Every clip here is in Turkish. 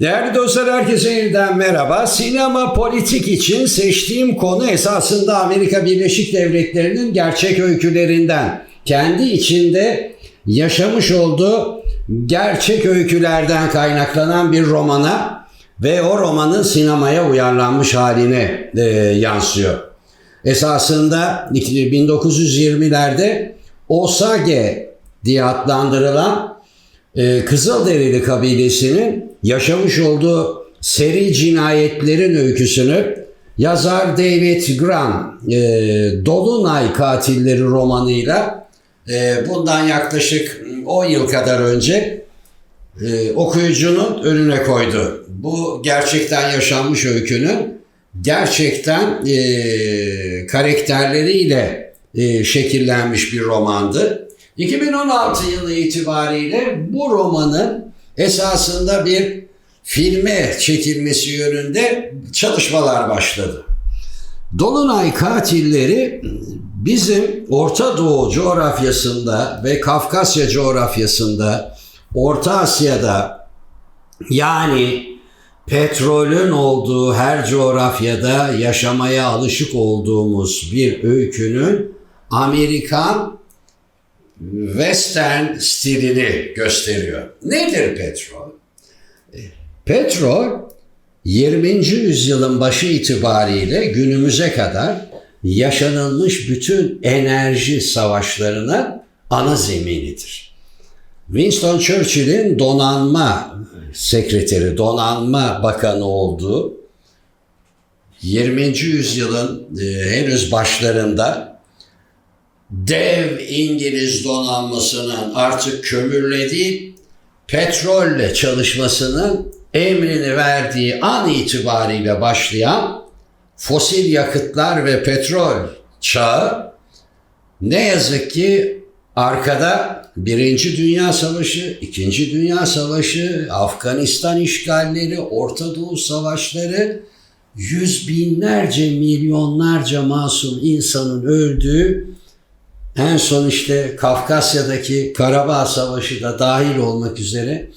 Değerli dostlar herkese yeniden merhaba. Sinema politik için seçtiğim konu esasında Amerika Birleşik Devletleri'nin gerçek öykülerinden. Kendi içinde yaşamış olduğu gerçek öykülerden kaynaklanan bir romana ve o romanın sinemaya uyarlanmış haline e, yansıyor. Esasında 1920'lerde Osage diye adlandırılan e, Kızılderili kabilesinin yaşamış olduğu seri cinayetlerin öyküsünü yazar David Graham e, Dolunay Katilleri romanıyla e, bundan yaklaşık 10 yıl kadar önce e, okuyucunun önüne koydu. Bu gerçekten yaşanmış öykünün gerçekten e, karakterleriyle e, şekillenmiş bir romandı. 2016 yılı itibariyle bu romanın esasında bir filme çekilmesi yönünde çalışmalar başladı. Dolunay katilleri bizim Orta Doğu coğrafyasında ve Kafkasya coğrafyasında, Orta Asya'da yani petrolün olduğu her coğrafyada yaşamaya alışık olduğumuz bir öykünün Amerikan western stilini gösteriyor. Nedir petrol? Petrol 20. yüzyılın başı itibariyle günümüze kadar yaşanılmış bütün enerji savaşlarının ana zeminidir. Winston Churchill'in donanma sekreteri, donanma bakanı olduğu 20. yüzyılın e, henüz başlarında dev İngiliz donanmasının artık kömürle değil petrolle çalışmasının emrini verdiği an itibariyle başlayan fosil yakıtlar ve petrol çağı ne yazık ki arkada Birinci Dünya Savaşı, İkinci Dünya Savaşı, Afganistan işgalleri, Orta Doğu savaşları, yüz binlerce, milyonlarca masum insanın öldüğü, en son işte Kafkasya'daki Karabağ Savaşı da dahil olmak üzere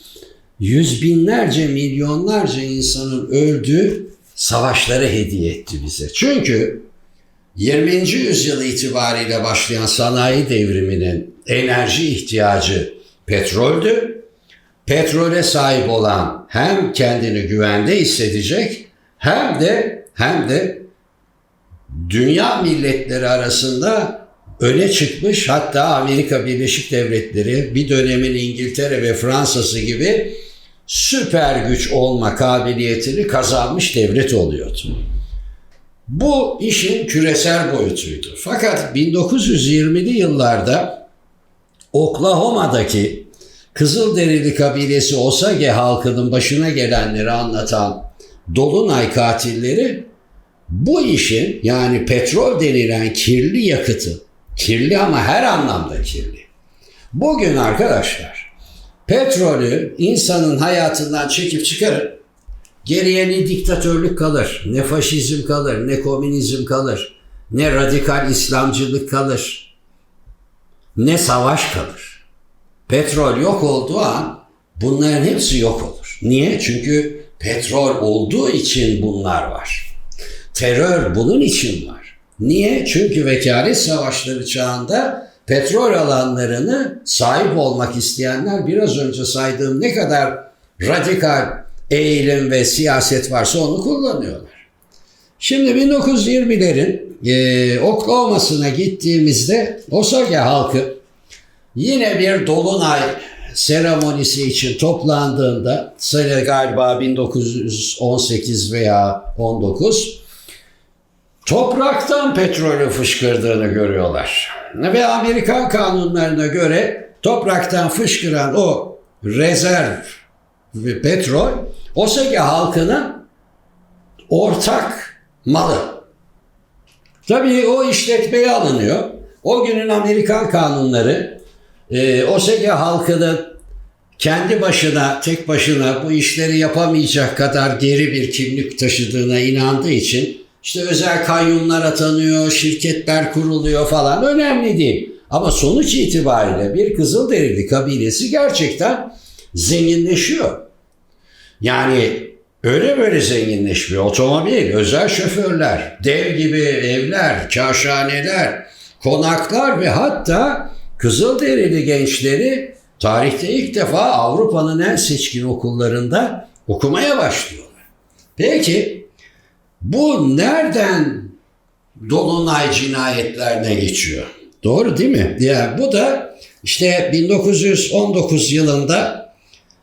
yüz binlerce, milyonlarca insanın öldüğü savaşları hediye etti bize. Çünkü 20. yüzyıl itibariyle başlayan sanayi devriminin enerji ihtiyacı petroldü. Petrole sahip olan hem kendini güvende hissedecek hem de hem de dünya milletleri arasında öne çıkmış hatta Amerika Birleşik Devletleri bir dönemin İngiltere ve Fransa'sı gibi süper güç olma kabiliyetini kazanmış devlet oluyordu. Bu işin küresel boyutuydu. Fakat 1920'li yıllarda Oklahoma'daki Kızılderili kabilesi Osage halkının başına gelenleri anlatan Dolunay katilleri bu işin yani petrol denilen kirli yakıtı, kirli ama her anlamda kirli. Bugün arkadaşlar petrolü insanın hayatından çekip çıkarıp Geriye ne diktatörlük kalır, ne faşizm kalır, ne komünizm kalır, ne radikal İslamcılık kalır, ne savaş kalır. Petrol yok olduğu an bunların hepsi yok olur. Niye? Çünkü petrol olduğu için bunlar var. Terör bunun için var. Niye? Çünkü vekalet savaşları çağında petrol alanlarını sahip olmak isteyenler biraz önce saydığım ne kadar radikal eğilim ve siyaset varsa onu kullanıyorlar. Şimdi 1920'lerin e, Oklahoma'sına gittiğimizde Osage halkı yine bir dolunay seremonisi için toplandığında sene galiba 1918 veya 19 topraktan petrolü fışkırdığını görüyorlar. Ve Amerikan kanunlarına göre topraktan fışkıran o rezerv ve petrol Osage halkının ortak malı. Tabii o işletmeye alınıyor. O günün Amerikan kanunları e, Osage halkının kendi başına, tek başına bu işleri yapamayacak kadar geri bir kimlik taşıdığına inandığı için işte özel kayyumlar atanıyor, şirketler kuruluyor falan önemli değil. Ama sonuç itibariyle bir Kızılderili kabilesi gerçekten zenginleşiyor. Yani öyle böyle zenginleşmiyor. Otomobil, özel şoförler, dev gibi evler, kaşhaneler, konaklar ve hatta Kızılderili gençleri tarihte ilk defa Avrupa'nın en seçkin okullarında okumaya başlıyorlar. Peki bu nereden Dolunay cinayetlerine geçiyor? Doğru değil mi? Yani bu da işte 1919 yılında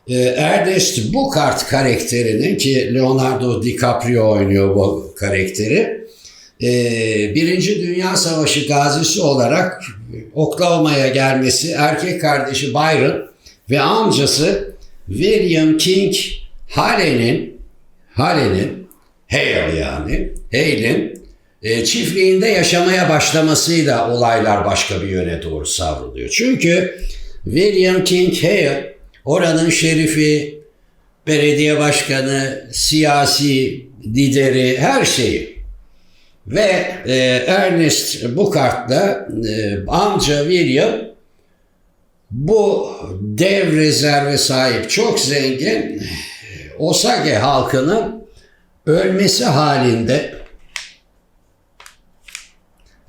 e, Ernest Bucart karakterinin ki Leonardo DiCaprio oynuyor bu karakteri. E, Birinci Dünya Savaşı gazisi olarak Oklahoma'ya gelmesi erkek kardeşi Byron ve amcası William King Haley'nin Haley'nin Hale yani Hale'in e, çiftliğinde yaşamaya başlamasıyla olaylar başka bir yöne doğru savruluyor. Çünkü William King Hale oranın şerifi, belediye başkanı, siyasi lideri, her şeyi. Ve e, Ernest Bucart'la e, amca William bu dev rezerve sahip çok zengin Osage halkının ölmesi halinde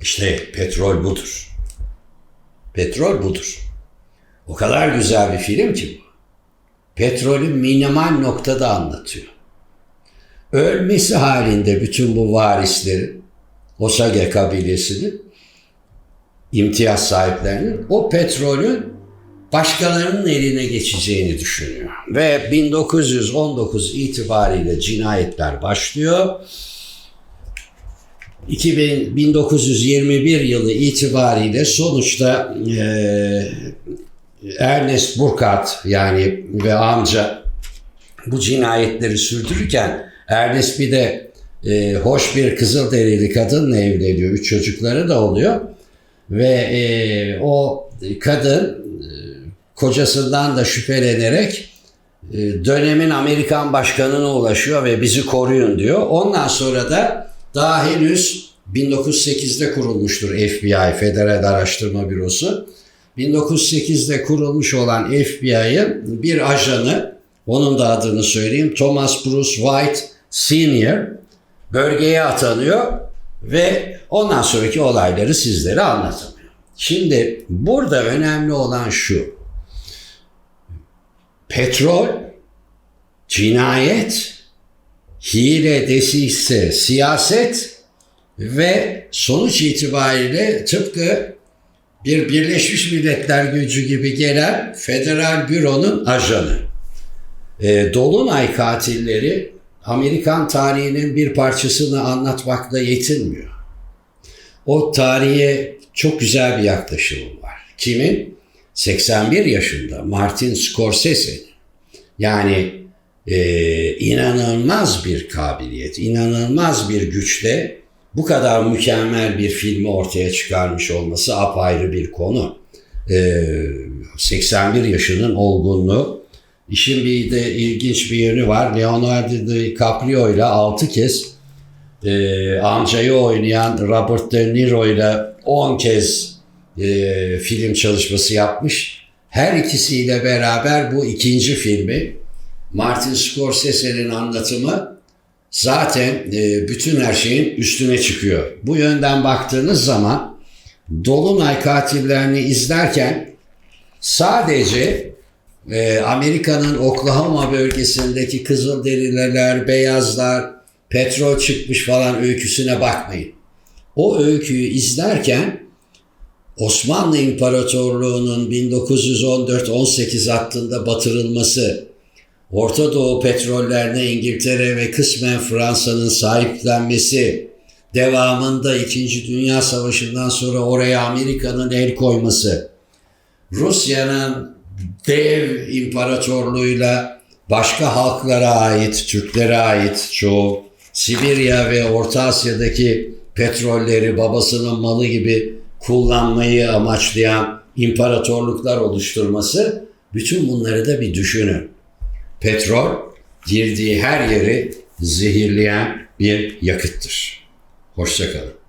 işte petrol budur. Petrol budur. O kadar güzel bir film ki bu. Petrolü minimal noktada anlatıyor. Ölmesi halinde bütün bu varislerin, Osage kabilesinin, imtiyaz sahiplerinin o petrolün başkalarının eline geçeceğini düşünüyor. Ve 1919 itibariyle cinayetler başlıyor. 2000, 1921 yılı itibariyle sonuçta e, Ernest Burkhardt yani ve amca bu cinayetleri sürdürürken Ernest bir de e, hoş bir Kızılderili kadınla evleniyor. Üç çocukları da oluyor. Ve e, o kadın kocasından da şüphelenerek e, dönemin Amerikan başkanına ulaşıyor ve bizi koruyun diyor. Ondan sonra da daha henüz 1908'de kurulmuştur FBI, Federal Araştırma Bürosu. 1908'de kurulmuş olan FBI'ın bir ajanı, onun da adını söyleyeyim, Thomas Bruce White Senior bölgeye atanıyor ve ondan sonraki olayları sizlere anlatamıyor. Şimdi burada önemli olan şu. Petrol, cinayet, hile, desise, siyaset ve sonuç itibariyle tıpkı bir Birleşmiş Milletler gücü gibi gelen Federal Büro'nun ajanı. E, Dolunay katilleri Amerikan tarihinin bir parçasını anlatmakla yetinmiyor. O tarihe çok güzel bir yaklaşımı var. Kimin? 81 yaşında Martin Scorsese'nin. Yani e, inanılmaz bir kabiliyet, inanılmaz bir güçle bu kadar mükemmel bir filmi ortaya çıkarmış olması apayrı bir konu. E, 81 yaşının olgunluğu. İşin bir de ilginç bir yönü var. Leonardo DiCaprio ile 6 kez e, amcayı oynayan Robert De Niro ile 10 kez e, film çalışması yapmış. Her ikisiyle beraber bu ikinci filmi Martin Scorsese'nin anlatımı zaten e, bütün her şeyin üstüne çıkıyor. Bu yönden baktığınız zaman Dolunay katillerini izlerken sadece e, Amerika'nın Oklahoma bölgesindeki Kızılderililer, Beyazlar, petrol çıkmış falan öyküsüne bakmayın. O öyküyü izlerken Osmanlı İmparatorluğu'nun 1914-18 hattında batırılması, Orta Doğu petrollerine İngiltere ve kısmen Fransa'nın sahiplenmesi, devamında İkinci Dünya Savaşı'ndan sonra oraya Amerika'nın el koyması, Rusya'nın dev imparatorluğuyla başka halklara ait, Türklere ait çoğu, Sibirya ve Orta Asya'daki petrolleri babasının malı gibi kullanmayı amaçlayan imparatorluklar oluşturması, bütün bunları da bir düşünün. Petrol girdiği her yeri zehirleyen bir yakıttır. Hoşçakalın.